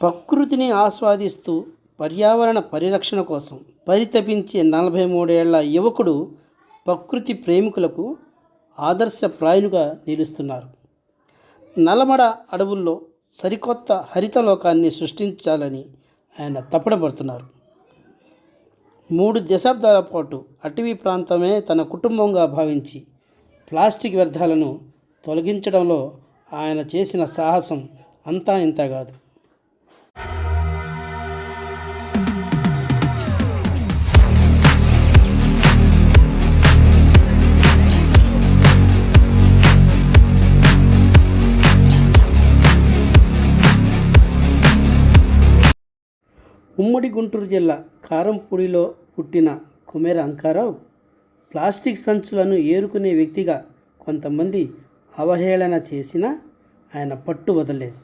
ప్రకృతిని ఆస్వాదిస్తూ పర్యావరణ పరిరక్షణ కోసం పరితపించే నలభై మూడేళ్ళ యువకుడు ప్రకృతి ప్రేమికులకు ఆదర్శప్రాయునిగా నిలుస్తున్నారు. నల్లమడ అడవుల్లో సరికొత్త హరితలోకాన్ని సృష్టించాలని ఆయన తప్పడబడుతున్నారు మూడు దశాబ్దాల పాటు అటవీ ప్రాంతమే తన కుటుంబంగా భావించి ప్లాస్టిక్ వ్యర్థాలను తొలగించడంలో ఆయన చేసిన సాహసం అంతా ఇంత కాదు. ఉమ్మడి గుంటూరు జిల్లా కారంపూడిలో పుట్టిన కుమేర అంకారావు ప్లాస్టిక్ సంచులను ఏరుకునే వ్యక్తిగా కొంతమంది అవహేళన చేసినా ఆయన పట్టు వదలలేదు.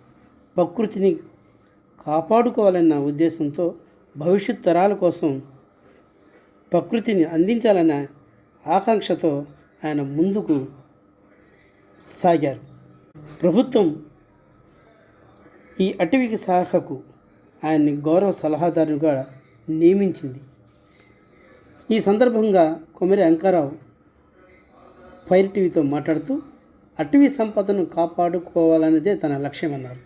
ప్రకృతిని కాపాడుకోవాలన్న ఉద్దేశంతో భవిష్యత్ తరాల కోసం ప్రకృతిని అందించాలన్న ఆకాంక్షతో ఆయన ముందుకు సాగారు. ప్రభుత్వం ఈ అటవీకి శాఖకు ఆయన్ని గౌరవ సలహాదారుగా నియమించింది. ఈ సందర్భంగా కొమరి అంకారావు ఫైర్ టీవీతో మాట్లాడుతూ అటవీ సంపదను కాపాడుకోవాలన్నదే తన లక్ష్యమన్నారు.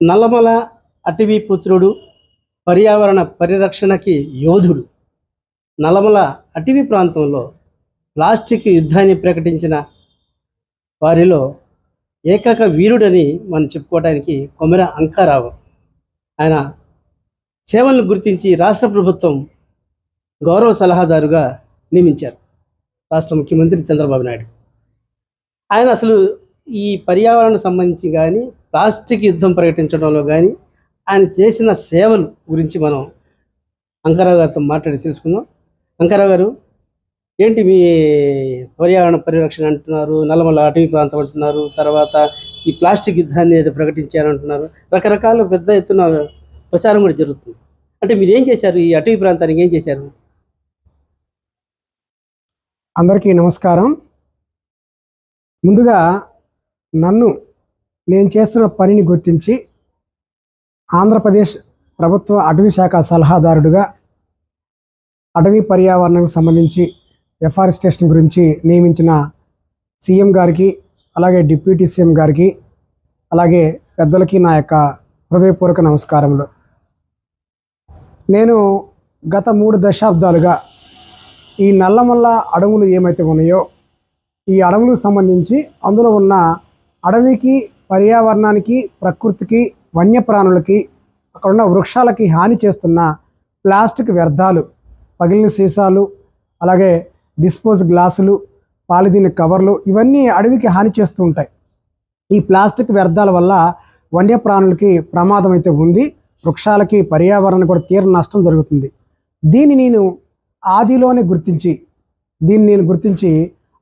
నల్లమల అటవీ పుత్రుడు పర్యావరణ పరిరక్షణకి యోధుడు. నలమల అటవీ ప్రాంతంలో ప్లాస్టిక్ యుద్ధాన్ని ప్రకటించిన వారిలో ఏకైక వీరుడని మనం చెప్పుకోవడానికి కొమెర అంకారావు. ఆయన సేవలను గుర్తించి రాష్ట్ర ప్రభుత్వం గౌరవ సలహాదారుగా నియమించారు. రాష్ట్ర ముఖ్యమంత్రి చంద్రబాబు నాయుడు. ఆయన అసలు ఈ పర్యావరణ సంబంధించి కానీ ప్లాస్టిక్ యుద్ధం ప్రకటించడంలో కానీ ఆయన చేసిన సేవలు గురించి మనం అంకారావు గారితో మాట్లాడి తెలుసుకుందాం. అంకారావు గారు ఏంటి మీ పర్యావరణ పరిరక్షణ అంటున్నారు నల్లమల అటవీ ప్రాంతం అంటున్నారు తర్వాత ఈ ప్లాస్టిక్ యుద్ధాన్ని ఏదో ప్రకటించారంటున్నారు రకరకాల పెద్ద ఎత్తున ప్రచారం కూడా జరుగుతుంది. అంటే మీరు ఏం చేశారు? ఈ అటవీ ప్రాంతానికి ఏం చేశారు? అందరికీ నమస్కారం. ముందుగా నన్ను నేను చేస్తున్న పనిని గుర్తించి ఆంధ్రప్రదేశ్ ప్రభుత్వ అటవీ శాఖ సలహాదారుడుగా అటవీ పర్యావరణకు సంబంధించి ఎఫారెస్టేషన్ గురించి నియమించిన సీఎం గారికి అలాగే డిప్యూటీ సీఎం గారికి అలాగే పెద్దలకి నా యొక్క హృదయపూర్వక నమస్కారములు. నేను గత మూడు దశాబ్దాలుగా ఈ నల్లమల్ల అడవులు ఏమైతే ఉన్నాయో ఈ అడవులకు సంబంధించి అందులో ఉన్న అడవికి పర్యావరణానికి ప్రకృతికి వన్యప్రాణులకి అక్కడున్న వృక్షాలకి హాని చేస్తున్న ప్లాస్టిక్ వ్యర్థాలు పగిలిన సీసాలు అలాగే డిస్పోజ్ గ్లాసులు పాలిథీన్ కవర్లు ఇవన్నీ అడవికి హాని చేస్తూ ఉంటాయి. ఈ ప్లాస్టిక్ వ్యర్థాల వల్ల వన్యప్రాణులకి ప్రమాదం అయితే ఉంది వృక్షాలకి పర్యావరణం కూడా తీవ్ర నష్టం జరుగుతుంది. దీన్ని నేను ఆదిలోనే గుర్తించి దీన్ని నేను గుర్తించి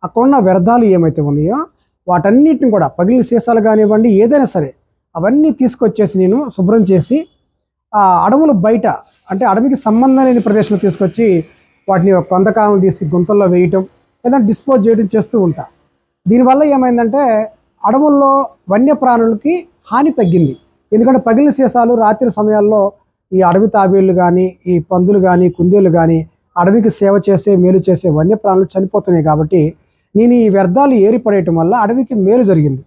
అక్కడున్న వ్యర్థాలు ఏమైతే ఉన్నాయో వాటన్నిటిని కూడా పగిలిన సీసాలు కానివ్వండి ఏదైనా సరే అవన్నీ తీసుకొచ్చేసి నేను శుభ్రం చేసి ఆ అడవులు బయట అంటే అడవికి సంబంధం లేని ప్రదేశంలో తీసుకొచ్చి వాటిని ఒక కొంతకాలం తీసి గుంతల్లో వేయటం లేదా డిస్పోజ్ చేయడం చేస్తూ ఉంటా. దీనివల్ల ఏమైందంటే అడవుల్లో వన్యప్రాణులకి హాని తగ్గింది. ఎందుకంటే పగిలిన శేషాలు రాత్రి సమయాల్లో ఈ అడవి తాబేళ్ళు కానీ ఈ పందులు కానీ కుందేళ్ళు కానీ అడవికి సేవ చేసే మేలు చేసే వన్యప్రాణులు చనిపోతున్నాయి కాబట్టి నేను ఈ వ్యర్థాలు ఏరిపడేయటం వల్ల అడవికి మేలు జరిగింది.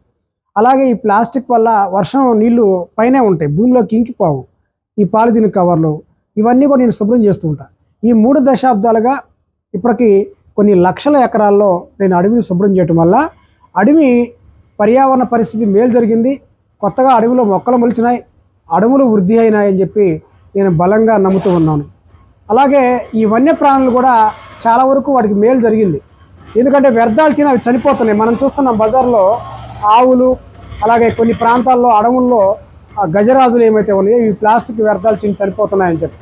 అలాగే ఈ ప్లాస్టిక్ వల్ల వర్షం నీళ్ళు పైనే ఉంటాయి భూమిలోకి ఇంకిపోవు. ఈ పాలిథిన్ కవర్లు ఇవన్నీ కూడా నేను శుభ్రం చేస్తూ ఉంటాను ఈ మూడు దశాబ్దాలుగా ఇప్పటికీ కొన్ని లక్షల ఎకరాల్లో నేను అడవిని శుభ్రం చేయటం వల్ల అడవి పర్యావరణ పరిస్థితి మేలు జరిగింది. కొత్తగా అడవిలో మొక్కలు మొలిచినాయి అడవులు వృద్ధి అయినాయని చెప్పి నేను బలంగా నమ్ముతూ ఉన్నాను. అలాగే ఈ వన్యప్రాణులు కూడా చాలా వరకు వాటికి మేలు జరిగింది. ఎందుకంటే వ్యర్థాలు తిని అవి చనిపోతున్నాయి. మనం చూస్తున్నాం బజార్లో ఆవులు అలాగే కొన్ని ప్రాంతాల్లో అడవుల్లో ఆ గజరాజులు ఏమైతే ఉన్నాయో ఈ ప్లాస్టిక్ వ్యర్థాలు తిని చనిపోతున్నాయని చెప్పి.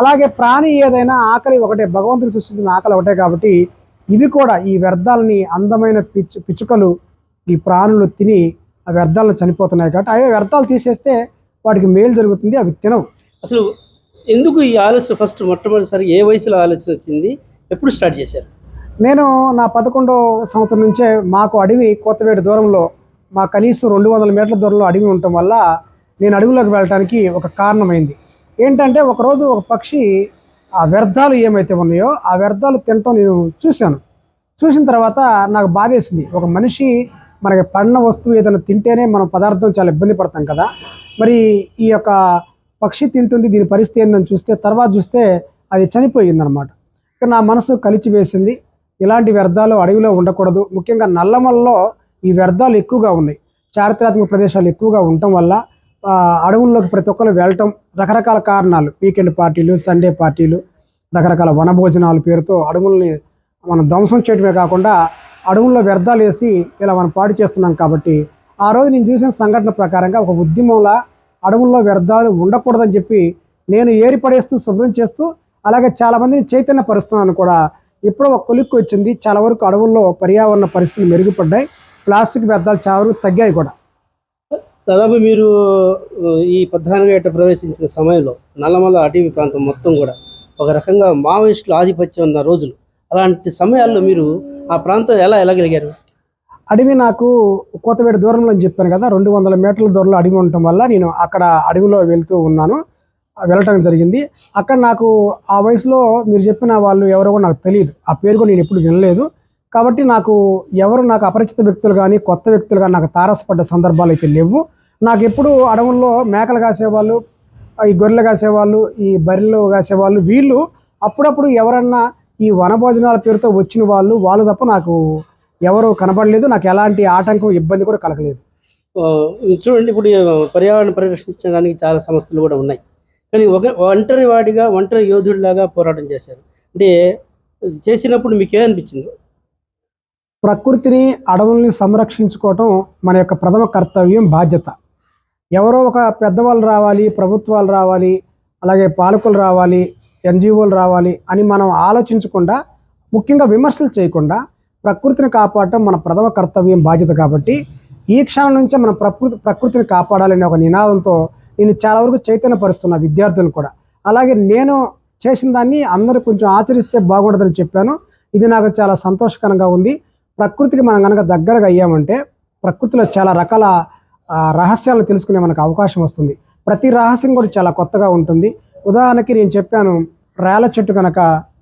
అలాగే ప్రాణి ఏదైనా ఆకలి ఒకటే భగవంతుడు సృష్టించిన ఆకలి ఒకటే కాబట్టి ఇవి కూడా ఈ వ్యర్థాలని అందమైన పిచ్చు పిచ్చుకలు ఈ ప్రాణులు తిని ఆ వ్యర్థాలను చనిపోతున్నాయి కాబట్టి అవే వ్యర్థాలు తీసేస్తే వాటికి మేలు జరుగుతుంది అవి తినవు. అసలు ఎందుకు ఈ ఆలోచన ఫస్ట్ మొట్టమొదటిసారి ఏ వయసులో ఆలోచన వచ్చింది? ఎప్పుడు స్టార్ట్ చేశారు? నేను నా పదకొండో సంవత్సరం నుంచే మాకు అడవి కొత్తవేడు దూరంలో మా కనీసం రెండు వందల మీటర్ల దూరంలో అడవి ఉండటం వల్ల నేను అడవిలోకి వెళ్ళడానికి ఒక కారణమైంది. ఏంటంటే ఒకరోజు ఒక పక్షి ఆ వ్యర్థాలు ఏమైతే ఉన్నాయో ఆ వ్యర్థాలు తినటం నేను చూశాను. చూసిన తర్వాత నాకు బాధేసింది. ఒక మనిషి మనకి పడిన వస్తువు ఏదైనా తింటేనే మనం పదార్థం చాలా ఇబ్బంది పడతాం కదా. మరి ఈ యొక్క పక్షి తింటుంది దీని పరిస్థితి ఏందని చూస్తే తర్వాత చూస్తే అది చనిపోయిందనమాట ఇక నా మనసు కలిచి వేసింది ఇలాంటి వ్యర్థాలు అడవిలో ఉండకూడదు. ముఖ్యంగా నల్లమల్లో ఈ వ్యర్థాలు ఎక్కువగా ఉన్నాయి. చారిత్రాత్మక ప్రదేశాలు ఎక్కువగా ఉండటం వల్ల అడవుల్లోకి ప్రతి ఒక్కరు వెళ్ళటం రకరకాల కారణాలు. వీకెండ్ పార్టీలు సండే పార్టీలు రకరకాల వనభోజనాల పేరుతో అడవుల్ని మనం ధ్వంసం చేయడమే కాకుండా అడవుల్లో వ్యర్థాలు వేసి ఇలా మనం పాడు చేస్తున్నాం కాబట్టి ఆ రోజు నేను చూసిన సంఘటన ప్రకారంగా ఒక ఉద్యమంలా అడవుల్లో వ్యర్థాలు ఉండకూడదని చెప్పి నేను ఏరి పడేస్తూ శుభ్రం చేస్తూ అలాగే చాలామందిని చైతన్యపరుస్తున్నాను కూడా ఎప్పుడో ఒక కొలిక్కి వచ్చింది. చాలా వరకు అడవుల్లో పర్యావరణ పరిస్థితులు మెరుగుపడ్డాయి. ప్లాస్టిక్ వ్యర్థాలు చాలా తగ్గాయి కూడా. దాదాపు మీరు ఈ పద్నాలుగు ఏట ప్రవేశించిన సమయంలో నల్లమల అటవీ ప్రాంతం మొత్తం కూడా ఒక రకంగా మావోయిస్టుల ఆధిపత్యం ఉన్న రోజులు. అలాంటి సమయాల్లో మీరు ఆ ప్రాంతం ఎలా వెళ్ళగలిగారు అడవి నాకు కోతవేడి దూరంలో అని చెప్పాను కదా రెండు వందల మీటర్ల దూరంలో అడవి ఉండటం వల్ల నేను అక్కడ అడవిలో వెళ్తూ ఉన్నాను. వెళ్ళటం జరిగింది. అక్కడ నాకు ఆ వయసులో మీరు చెప్పిన వాళ్ళు ఎవరో నాకు తెలియదు. ఆ పేరు కూడా నేను ఎప్పుడు వినలేదు. కాబట్టి నాకు ఎవరు నాకు అపరిచిత వ్యక్తులు కానీ కొత్త వ్యక్తులు కానీ నాకు తారసపడ్డ సందర్భాలు అయితే లేవు. నాకు ఎప్పుడు అడవుల్లో మేకలు కాసేవాళ్ళు ఈ గొర్రెలు కాసేవాళ్ళు ఈ బర్రెలు కాసేవాళ్ళు వీళ్ళు అప్పుడప్పుడు ఎవరన్నా ఈ వనభోజనాల పేరుతో వచ్చిన వాళ్ళు వాళ్ళు తప్ప నాకు ఎవరు కనబడలేదు. నాకు ఎలాంటి ఆటంకం ఇబ్బంది కూడా కలగలేదు. చూడండి ఇప్పుడు పర్యావరణ పరిరక్షించడానికి చాలా సమస్యలు కూడా ఉన్నాయి. కానీ ఒక ఒంటరి వాడిగా ఒంటరి యోధుడిలాగా పోరాటం చేశారు. అంటే చేసినప్పుడు మీకు ఏమనిపించింది? ప్రకృతిని అడవుల్ని సంరక్షించుకోవటం మన యొక్క ప్రథమ కర్తవ్యం బాధ్యత. ఎవరో ఒక పెద్దవాళ్ళు రావాలి ప్రభుత్వాలు రావాలి అలాగే పాలకులు రావాలి ఎన్జిఓలు రావాలి అని మనం ఆలోచించకుండా ముఖ్యంగా విమర్శలు చేయకుండా ప్రకృతిని కాపాడటం మన ప్రథమ కర్తవ్యం బాధ్యత కాబట్టి ఈ క్షణం నుంచే మనం ప్రకృతి ప్రకృతిని కాపాడాలనే ఒక నినాదంతో నేను చాలా వరకు చైతన్యపరుస్తున్నా విద్యార్థులను కూడా. అలాగే నేను చేసిన దాన్ని అందరూ కొంచెం ఆచరిస్తే బాగుండదని చెప్పాను. ఇది నాకు చాలా సంతోషకరంగా ఉంది. ప్రకృతికి మనం కనుక దగ్గరగా అయ్యామంటే ప్రకృతిలో చాలా రకాల రహస్యాలను తెలుసుకునే మనకు అవకాశం వస్తుంది. ప్రతి రహస్యం కూడా చాలా కొత్తగా ఉంటుంది. ఉదాహరణకి నేను చెప్పాను రేల చెట్టు కనుక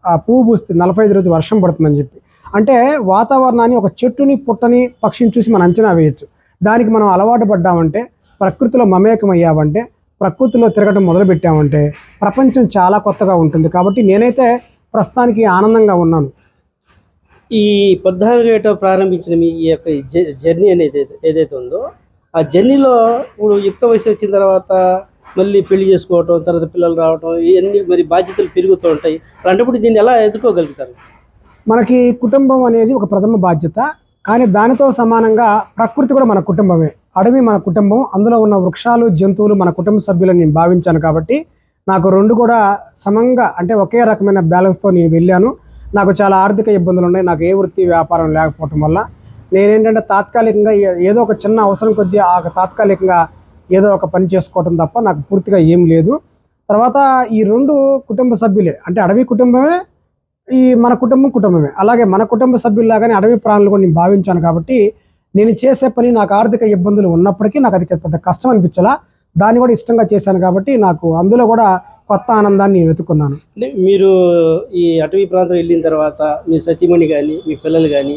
ఆ పువ్వు పూస్తే నలభై ఐదు రోజు వర్షం పడుతుందని చెప్పి. అంటే వాతావరణాన్ని ఒక చెట్టుని పుట్టని పక్షిని చూసి మనం అంచనా వేయచ్చు. దానికి మనం అలవాటు పడ్డామంటే ప్రకృతిలో మమేకం అయ్యామంటే ప్రకృతిలో తిరగడం మొదలుపెట్టామంటే ప్రపంచం చాలా కొత్తగా ఉంటుంది. కాబట్టి నేనైతే ప్రస్తుతానికి ఆనందంగా ఉన్నాను. ఈ పద్నాలుగు ఏటో ప్రారంభించిన మీ ఈ యొక్క జ- జర్నీ అనేది ఏదైతే- ఏదైతే ఉందో ఆ జర్నీలో ఇప్పుడు యుక్త వయసు వచ్చిన తర్వాత మళ్ళీ పెళ్ళి చేసుకోవటం తర్వాత పిల్లలు రావటం ఇవన్నీ మరి బాధ్యతలు పెరుగుతూ ఉంటాయి. అలాంటప్పుడు దీన్ని ఎలా ఎదుర్కోగలుగుతారు? మనకి కుటుంబం అనేది ఒక ప్రథమ బాధ్యత. కానీ దానితో సమానంగా ప్రకృతి కూడా మన కుటుంబమే. అడవి మన కుటుంబం అందులో ఉన్న వృక్షాలు జంతువులు మన కుటుంబ సభ్యులని నేను భావించాను కాబట్టి నాకు రెండు కూడా సమంగా అంటే ఒకే రకమైన బ్యాలెన్స్తో నేను వెళ్ళాను. నాకు చాలా ఆర్థిక ఇబ్బందులు ఉన్నాయి. నాకు ఏ వృత్తి వ్యాపారం లేకపోవటం వల్ల నేనేంటంటే తాత్కాలికంగా ఏదో ఒక చిన్న అవసరం కొద్దీ ఆ తాత్కాలికంగా ఏదో ఒక పని చేసుకోవటం తప్ప నాకు పూర్తిగా ఏం లేదు. తర్వాత ఈ రెండు కుటుంబ సభ్యులే. అంటే అడవి కుటుంబమే ఈ మన కుటుంబం కుటుంబమే. అలాగే మన కుటుంబ సభ్యుల్లాగానే అడవి ప్రాణులు కూడా నేను భావించాను కాబట్టి నేను చేసే పని నాకు ఆర్థిక ఇబ్బందులు ఉన్నప్పటికీ నాకు అది పెద్ద కష్టం అనిపించలా. దాన్ని కూడా ఇష్టంగా చేశాను కాబట్టి నాకు అందులో కూడా కొత్త ఆనందాన్ని నేను వెతుకున్నాను. అంటే మీరు ఈ అటవీ ప్రాంతం వెళ్ళిన తర్వాత మీ సతీమణి కానీ మీ పిల్లలు కానీ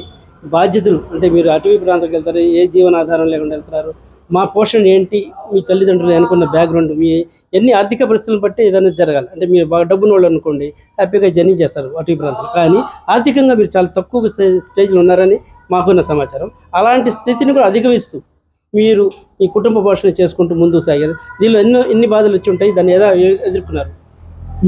బాధ్యతలు అంటే మీరు అటవీ ప్రాంతంకి వెళ్తారు? ఏ జీవనాధారం లేకుండా వెళ్తారు మా పోషణ ఏంటి? మీ తల్లిదండ్రులు అనుకున్న బ్యాక్గ్రౌండ్ మీ ఎన్ని ఆర్థిక పరిస్థితులను బట్టి ఏదైనా జరగాలి. అంటే మీరు బాగా డబ్బున వాళ్ళు అనుకోండి హ్యాపీగా జర్నీ చేస్తారు అటవీ ప్రాంతం కానీ ఆర్థికంగా మీరు చాలా తక్కువ స్టేజ్లో ఉన్నారని మాకున్న సమాచారం. అలాంటి స్థితిని కూడా అధిగమిస్తూ వీరు ఈ కుటుంబ పోషణ చేసుకుంటూ ముందుకు సాగారు. దీనిలో ఎన్నో ఎన్ని బాధలు వచ్చి ఉంటాయి? దాన్ని ఎలా ఎదుర్కొన్నారు?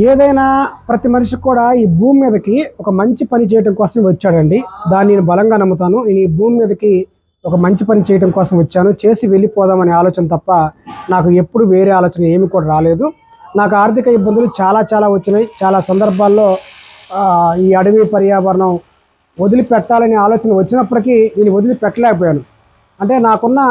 ఏదైనా ప్రతి మనిషికి కూడా ఈ భూమి మీదకి ఒక మంచి పని చేయడం కోసం వచ్చాడండి. దాన్ని నేను బలంగా నమ్ముతాను. నేను ఈ భూమి మీదకి ఒక మంచి పని చేయడం కోసం వచ్చాను. చేసి వెళ్ళిపోదామనే ఆలోచన తప్ప నాకు ఎప్పుడు వేరే ఆలోచన ఏమి కూడా రాలేదు. నాకు ఆర్థిక ఇబ్బందులు చాలా చాలా వచ్చినాయి. చాలా సందర్భాల్లో ఈ అడవి పర్యావరణం వదిలిపెట్టాలనే ఆలోచన వచ్చినప్పటికీ నేను వదిలిపెట్టలేకపోయాను. అంటే నాకున్న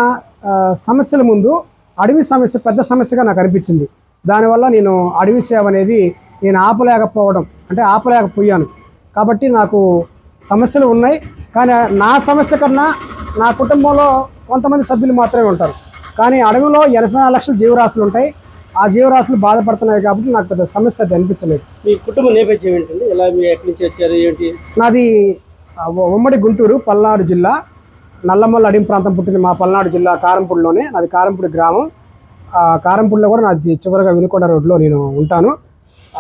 సమస్యల ముందు అడవి సమస్య పెద్ద సమస్యగా నాకు అనిపించింది. దానివల్ల నేను అడవి సేవ అనేది నేను ఆపలేకపోవడం అంటే ఆపలేకపోయాను. కాబట్టి నాకు సమస్యలు ఉన్నాయి. కానీ నా సమస్య కన్నా నా కుటుంబంలో కొంతమంది సభ్యులు మాత్రమే ఉంటారు. కానీ అడవిలో ఎనభై నాలుగు లక్షల జీవరాశులు ఉంటాయి. ఆ జీవరాశులు బాధపడుతున్నాయి కాబట్టి నాకు పెద్ద సమస్య అది అనిపించలేదు. మీ కుటుంబ నేపథ్యం ఏంటండి? ఎలా మీరు ఎక్కడి నుంచి వచ్చారు? ఏంటి? నాది ఉమ్మడి గుంటూరు పల్నాడు జిల్లా. నల్లమల్ల అడిం ప్రాంతం పుట్టింది మా పల్నాడు జిల్లా కారంపూడిలోనే. నాది కారంపూడి గ్రామం. కారంపూడిలో కూడా నాది చివరిగా వినుకొండ రోడ్లో నేను ఉంటాను.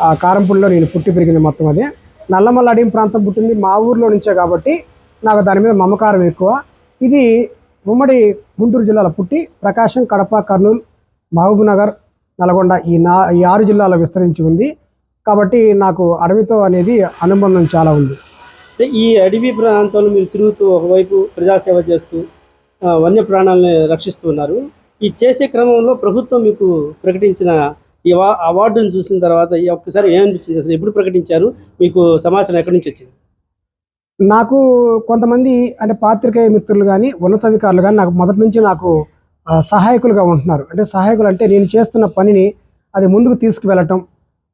ఆ కారంపూడిలో నేను పుట్టి పెరిగింది మొత్తం అది. నల్లమల్ల అడిం ప్రాంతం పుట్టింది మా ఊర్లో నుంచే కాబట్టి నాకు దాని మీద మమకారం ఎక్కువ. ఇది ఉమ్మడి గుంటూరు జిల్లాలో పుట్టి ప్రకాశం కడప కర్నూలు మహబూబ్నగర్ నల్గొండ ఈ నా ఈ ఆరు జిల్లాలో విస్తరించి ఉంది. కాబట్టి నాకు అడవితో అనేది అనుబంధం చాలా ఉంది. అంటే ఈ అడవి ప్రాంతంలో మీరు తిరుగుతూ ఒకవైపు ప్రజాసేవ చేస్తూ వన్య ప్రాణాలను రక్షిస్తూ ఉన్నారు. ఈ చేసే క్రమంలో ప్రభుత్వం మీకు ప్రకటించిన ఈ అవార్డును చూసిన తర్వాత ఈ ఒక్కసారి ఏమనిపించింది అసలు ఎప్పుడు ప్రకటించారు? మీకు సమాచారం ఎక్కడి నుంచి వచ్చింది? నాకు కొంతమంది అంటే పాత్రికేయ మిత్రులు కానీ ఉన్నతాధికారులు కానీ నాకు మొదటి నుంచి నాకు సహాయకులుగా ఉంటున్నారు. అంటే సహాయకులు అంటే నేను చేస్తున్న పనిని అది ముందుకు తీసుకువెళ్ళటం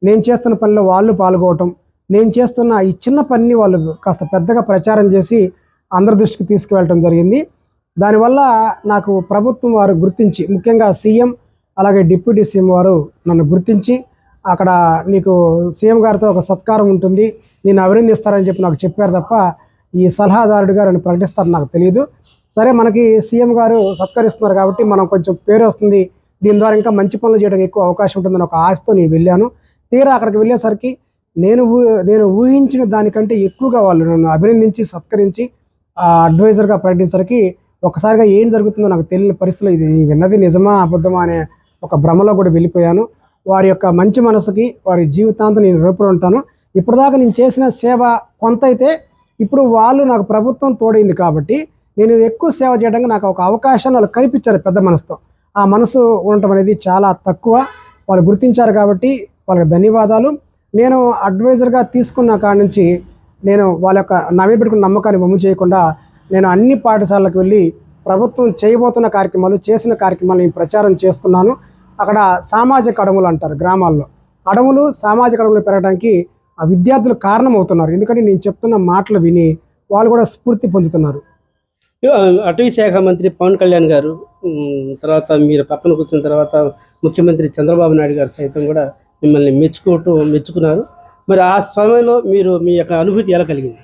నేను చేస్తున్న పనిలో వాళ్ళు పాల్గొవటం నేను చేస్తున్న ఈ చిన్న పనిని వాళ్ళు కాస్త పెద్దగా ప్రచారం చేసి అందరి దృష్టికి తీసుకువెళ్ళటం జరిగింది. దానివల్ల నాకు ప్రభుత్వం వారు గుర్తించి ముఖ్యంగా సీఎం అలాగే డిప్యూటీ సీఎం వారు నన్ను గుర్తించి అక్కడ నీకు సీఎం గారితో ఒక సత్కారం ఉంటుంది నేను అభినందిస్తారని చెప్పి నాకు చెప్పారు తప్ప ఈ సలహాదారుడిగా నన్ను ప్రకటిస్తారని నాకు తెలియదు. సరే మనకి సీఎం గారు సత్కరిస్తున్నారు కాబట్టి మనం కొంచెం పేరు వస్తుంది. దీని ద్వారా ఇంకా మంచి పనులు చేయడానికి ఎక్కువ అవకాశం ఉంటుందని ఒక ఆశతో నేను వెళ్ళాను. తీరా అక్కడికి వెళ్ళేసరికి నేను నేను ఊహించిన దానికంటే ఎక్కువగా వాళ్ళు నన్ను అభినందించి సత్కరించి ఆ, అడ్వైజర్గా ప్రకటించేసరికి ఒకసారిగా ఏం జరుగుతుందో నాకు తెలియని పరిస్థితిలో ఇది విన్నది నిజమా అబద్ధమా అనే ఒక భ్రమలో కూడా వెళ్ళిపోయాను. వారి యొక్క మంచి మనసుకి వారి జీవితాంతం నేను రుణపడి ఉంటాను. ఇప్పటిదాకా నేను చేసిన సేవ కొంత అయితే ఇప్పుడు వాళ్ళు నాకు ప్రభుత్వం తోడైంది కాబట్టి నేను ఎక్కువ సేవ చేయడానికి నాకు ఒక అవకాశాన్ని వాళ్ళు కనిపించారు పెద్ద మనసుతో. ఆ మనసు ఉండటం అనేది చాలా తక్కువ. వాళ్ళు గుర్తించారు కాబట్టి వాళ్ళకి ధన్యవాదాలు. నేను అడ్వైజర్గా తీసుకున్న కాడ నుంచి నేను వాళ్ళ యొక్క నా మీద పెట్టుకున్న నమ్మకాన్ని బొమ్మ చేయకుండా నేను అన్ని పాఠశాలలకు వెళ్ళి ప్రభుత్వం చేయబోతున్న కార్యక్రమాలు చేసిన కార్యక్రమాలు నేను ప్రచారం చేస్తున్నాను. అక్కడ సామాజిక అడవులు అంటారు గ్రామాల్లో. అడవులు సామాజిక అడవులు పెరగడానికి ఆ విద్యార్థులు కారణమవుతున్నారు. ఎందుకంటే నేను చెప్తున్న మాటలు విని వాళ్ళు కూడా స్ఫూర్తి పొందుతున్నారు. అటవీ శాఖ మంత్రి పవన్ కళ్యాణ్ గారు తర్వాత మీరు పక్కన కూర్చున్న తర్వాత ముఖ్యమంత్రి చంద్రబాబు నాయుడు గారు సైతం కూడా మిమ్మల్ని మెచ్చుకోవటం మెచ్చుకున్నారు. మరి ఆ సమయంలో మీరు మీ యొక్క అనుభూతి ఎలా కలిగింది?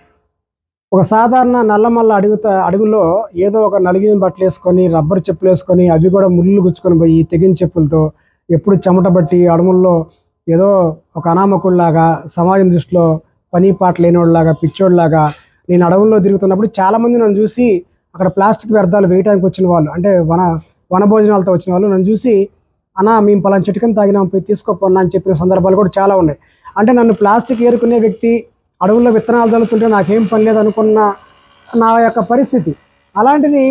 ఒక సాధారణ నల్లమల్ల అడుగు అడవిలో ఏదో ఒక నలిగిన బట్టలు వేసుకొని రబ్బర్ చెప్పులు వేసుకొని అవి కూడా ముళ్ళు గుచ్చుకొని పోయి తెగిన చెప్పులతో ఎప్పుడు చెమట బట్టి అడవుల్లో ఏదో ఒక అనామకుడిలాగా సమాజం దృష్టిలో పని పాట లేనివాళ్ళలాగా పిచ్చోళ్ళలాగా నేను అడవుల్లో తిరుగుతున్నప్పుడు చాలామంది నన్ను చూసి అక్కడ ప్లాస్టిక్ వ్యర్థాలు వేయడానికి వచ్చిన వాళ్ళు అంటే వన వనభోజనాలతో వచ్చిన వాళ్ళు నన్ను చూసి అన్నా మేము పలానా చిటికని తాగినాం పోయి తీసుకోపోన్నా అని చెప్పిన సందర్భాలు కూడా చాలా ఉన్నాయి. అంటే నన్ను ప్లాస్టిక్ ఏరుకునే వ్యక్తి అడవుల్లో విత్తనాలు చల్లుతుంటే నాకేం పని లేదు అనుకున్న నా యొక్క పరిస్థితి. అలాంటిది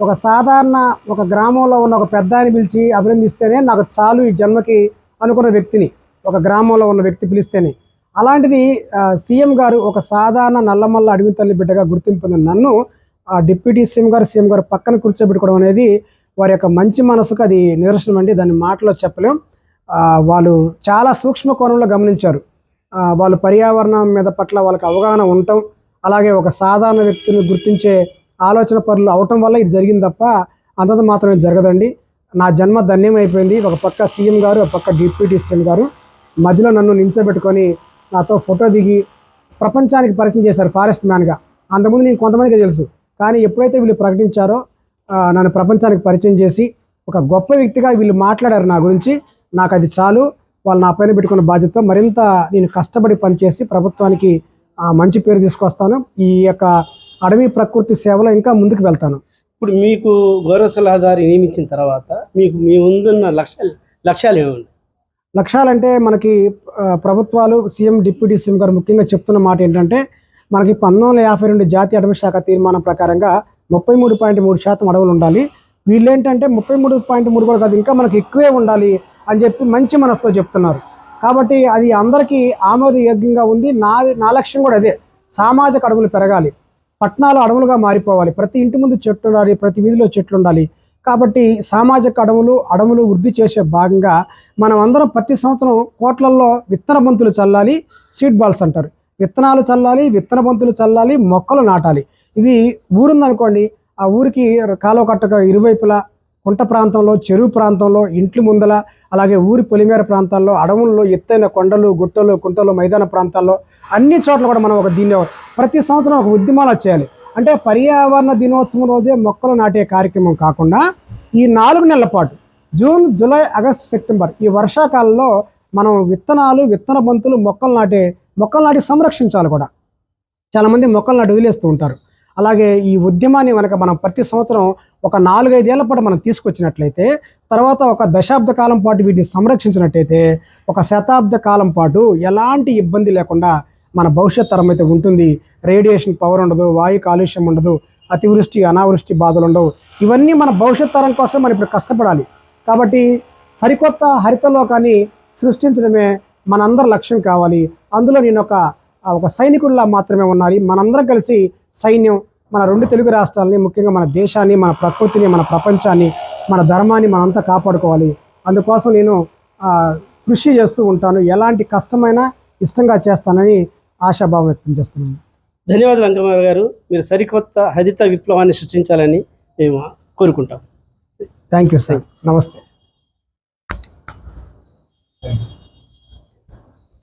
ఒక సాధారణ ఒక గ్రామంలో ఉన్న ఒక పెద్ద ఆయన పిలిచి అభినందిస్తేనే నాకు చాలు ఈ జన్మకి అనుకున్న వ్యక్తిని ఒక గ్రామంలో ఉన్న వ్యక్తి పిలిస్తేనే. అలాంటిది సీఎం గారు ఒక సాధారణ నల్లమల్ల అడవి తల్లి బిడ్డగా గుర్తింపు నన్ను ఆ డిప్యూటీ సీఎం గారు సీఎం గారు పక్కన కూర్చోబెట్టుకోవడం అనేది వారి యొక్క మంచి మనసుకు అది నిదర్శనం అండి. దాన్ని మాటలో చెప్పలేం. వాళ్ళు చాలా సూక్ష్మ కోణంలో గమనించారు. వాళ్ళు పర్యావరణం మీద పట్ల వాళ్ళకి అవగాహన ఉండటం అలాగే ఒక సాధారణ వ్యక్తిని గుర్తించే ఆలోచన పనులు అవటం వల్ల ఇది జరిగింది తప్ప అంతంత మాత్రమే జరగదండి. నా జన్మ ధన్యం అయిపోయింది ఒక పక్క సీఎం గారు ఒక పక్క డిప్యూటీ సీఎం గారు మధ్యలో నన్ను నించోబెట్టుకొని నాతో ఫోటో దిగి ప్రపంచానికి పరిచయం చేశారు ఫారెస్ట్ మ్యాన్గా. అంతకుముందు నేను కొంతమందికి తెలుసు కానీ ఎప్పుడైతే వీళ్ళు ప్రకటించారో నన్ను ప్రపంచానికి పరిచయం చేసి ఒక గొప్ప వ్యక్తిగా వీళ్ళు మాట్లాడారు నా గురించి. నాకు అది చాలు. వాళ్ళు నా పైన పెట్టుకున్న బాధ్యత. మరింత నేను కష్టపడి పనిచేసి ప్రభుత్వానికి మంచి పేరు తీసుకొస్తాను. ఈ యొక్క అడవి ప్రకృతి సేవలో ఇంకా ముందుకు వెళ్తాను. ఇప్పుడు మీకు గౌరవ సలహాదారు నియమించిన తర్వాత మీకు మీ ముందున్న లక్ష్యాలు లక్ష్యాలు ఏమి లక్ష్యాలంటే మనకి ప్రభుత్వాలు సీఎం డిప్యూటీ సీఎం గారు ముఖ్యంగా చెప్తున్న మాట ఏంటంటే మనకి పంతొమ్మిది వందల యాభై రెండు జాతీయ అటవీ శాఖ తీర్మానం ప్రకారంగా ముప్పై మూడు పాయింట్ మూడు శాతం అడవులు ఉండాలి వీళ్ళేంటంటే ముప్పై మూడు పాయింట్ మూడు కూడా కాదు ఇంకా మనకి ఎక్కువే ఉండాలి అని చెప్పి మంచి మనసుతో చెప్తున్నారు. కాబట్టి అది అందరికీ ఆమోదయోగ్యంగా ఉంది. నాది నా లక్ష్యం కూడా అదే. సామాజిక అడవులు పెరగాలి. పట్టణాలు అడవులుగా మారిపోవాలి. ప్రతి ఇంటి ముందు చెట్లు ఉండాలి ప్రతి వీధిలో చెట్లు ఉండాలి. కాబట్టి సామాజిక అడవులు అడవులు వృద్ధి చేసే భాగంగా మనం అందరం ప్రతి సంవత్సరం కోట్లల్లో విత్తన బంతులు చల్లాలి సీడ్ బాల్స్ అంటారు. విత్తనాలు చల్లాలి విత్తన బంతులు చల్లాలి మొక్కలు నాటాలి. ఇవి ఊరుందనుకోండి ఆ ఊరికి కాలువ కట్టక ఇరువైపులా కుంట ప్రాంతంలో చెరువు ప్రాంతంలో ఇంట్ల ముందల అలాగే ఊరి పొలిమేర ప్రాంతాల్లో అడవుల్లో ఎత్తైన కొండలు గుట్టలు కుంటలు మైదాన ప్రాంతాల్లో అన్ని చోట్ల కూడా మనం ఒక దీన్ని ప్రతి సంవత్సరం ఒక ఉద్యమాలు చేయాలి. అంటే పర్యావరణ దినోత్సవం రోజే మొక్కలు నాటే కార్యక్రమం కాకుండా ఈ నాలుగు నెలల పాటు జూన్ జూలై ఆగస్టు సెప్టెంబర్ ఈ వర్షాకాలంలో మనం విత్తనాలు విత్తన బంతులు మొక్కలు నాటే మొక్కలు నాటి సంరక్షించాలి కూడా. చాలామంది మొక్కలు నాటి వదిలేస్తూ ఉంటారు. అలాగే ఈ ఉద్యమాన్ని కనుక మనం ప్రతి సంవత్సరం ఒక నాలుగైదేళ్ళ పాటు మనం తీసుకొచ్చినట్లయితే తర్వాత ఒక దశాబ్ద కాలం పాటు వీటిని సంరక్షించినట్టయితే ఒక శతాబ్ద కాలం పాటు ఎలాంటి ఇబ్బంది లేకుండా మన భవిష్యత్ తరం అయితే ఉంటుంది. రేడియేషన్ పవర్ ఉండదు వాయు కాలుష్యం ఉండదు అతివృష్టి అనావృష్టి బాధలు ఉండవు. ఇవన్నీ మన భవిష్యత్ తరం కోసం మనం ఇప్పుడు కష్టపడాలి. కాబట్టి సరికొత్త హరితలోకాన్ని సృష్టించడమే మనందరి లక్ష్యం కావాలి. అందులో నేను ఒక ఒక సైనికుడిలా మాత్రమే ఉండాలి. మనందరం కలిసి సైన్యం మన రెండు తెలుగు రాష్ట్రాలని ముఖ్యంగా మన దేశాన్ని మన ప్రకృతిని మన ప్రపంచాన్ని మన ధర్మాన్ని మనంతా కాపాడుకోవాలి. అందుకోసం నేను ఆ, కృషి చేస్తూ ఉంటాను. ఎలాంటి కష్టమైనా ఇష్టంగా చేస్తానని ఆశాభావం వ్యక్తం చేస్తున్నాను. ధన్యవాదాలు అంకమ్మ గారు. మీరు సరికొత్త హరిత విప్లవాన్ని సృష్టించాలని మేము కోరుకుంటాం. థ్యాంక్ యూ సార్ నమస్తే